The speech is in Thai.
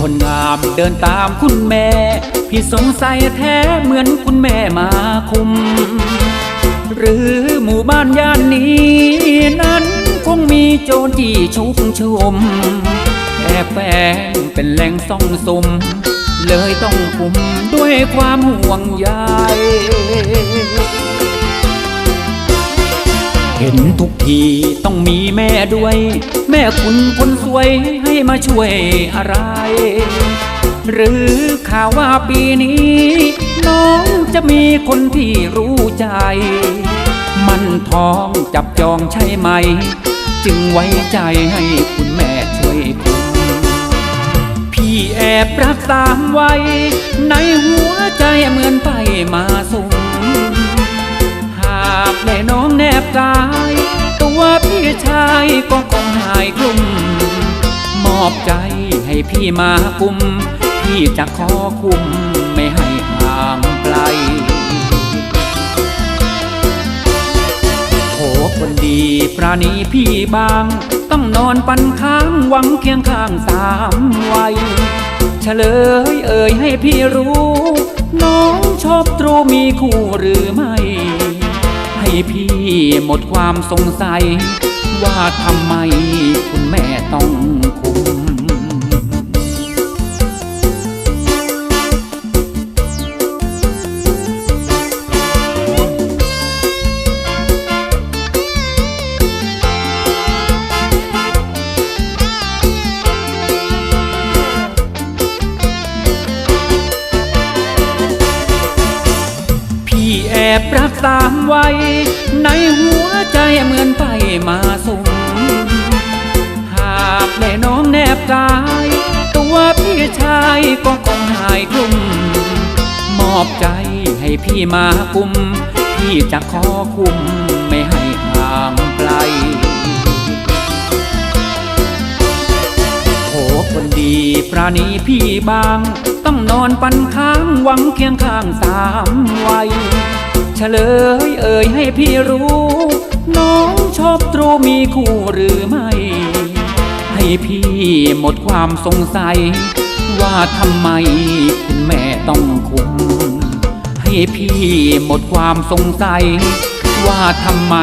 คนงามเดินตามคุณแม่ พี่สงสัยแท้เหมือนคุณแม่มาคุม หรือหมู่บ้านย่านนี้ นั้นคงมีโจรที่ชุกชุมแอบแฝงเป็นแหล่งซ่องสุมเลยต้องคุมด้วยความห่วงใย ห็นทุกทีต้องมีแม่ด้วย แม่คุณคนสวยให้มาช่วยอะไร หรือข่าวว่าปีนี้ น้องจะมีคนที่รู้ใจ มันท้องจับจองใช่ไหม จึงไว้ใจให้คุณแม่ช่วยคุมพี่แอบรักสามไว้ ในหัวใจเหมือนไฟมาสุมหากได้น้องแนบกาย ชายก็คงหายกลุ่ม มอบใจให้พี่มากุม พี่จะขอคุมไม่ให้ห่างไกลโอ้คนดีปราณีพี่บาง ต้องนอนปันค้างหวังเคียงข้างสามวัยเฉลยเอ่ยให้พี่รู้ น้องชอบตรูมีคู่หรือไม่ ให้พี่ หมดความสงสัย ว่าทำไมคุณแม่ต้อง บรักสามไว้ในหัวใจเหมือนไฟมาสุมหากได้น้องแนบกาย ตัวพี่ชายก็คงหายกลุ่ม มอบใจให้พี่มากุม พี่จะขอคุมไม่ให้ห่างไกลโอ้คนดีปราณีพี่บาง ต้องนอนปันค้างหวังเคียงข้างสามวัย เฉลยเอ่ยให้พี่รู้ น้องชอบตรูมีคู่หรือไม่ ให้พี่หมดความสงสัย ว่าทำไมคุณแม่ต้องคุม ให้พี่หมดความสงสัย ว่าทำไม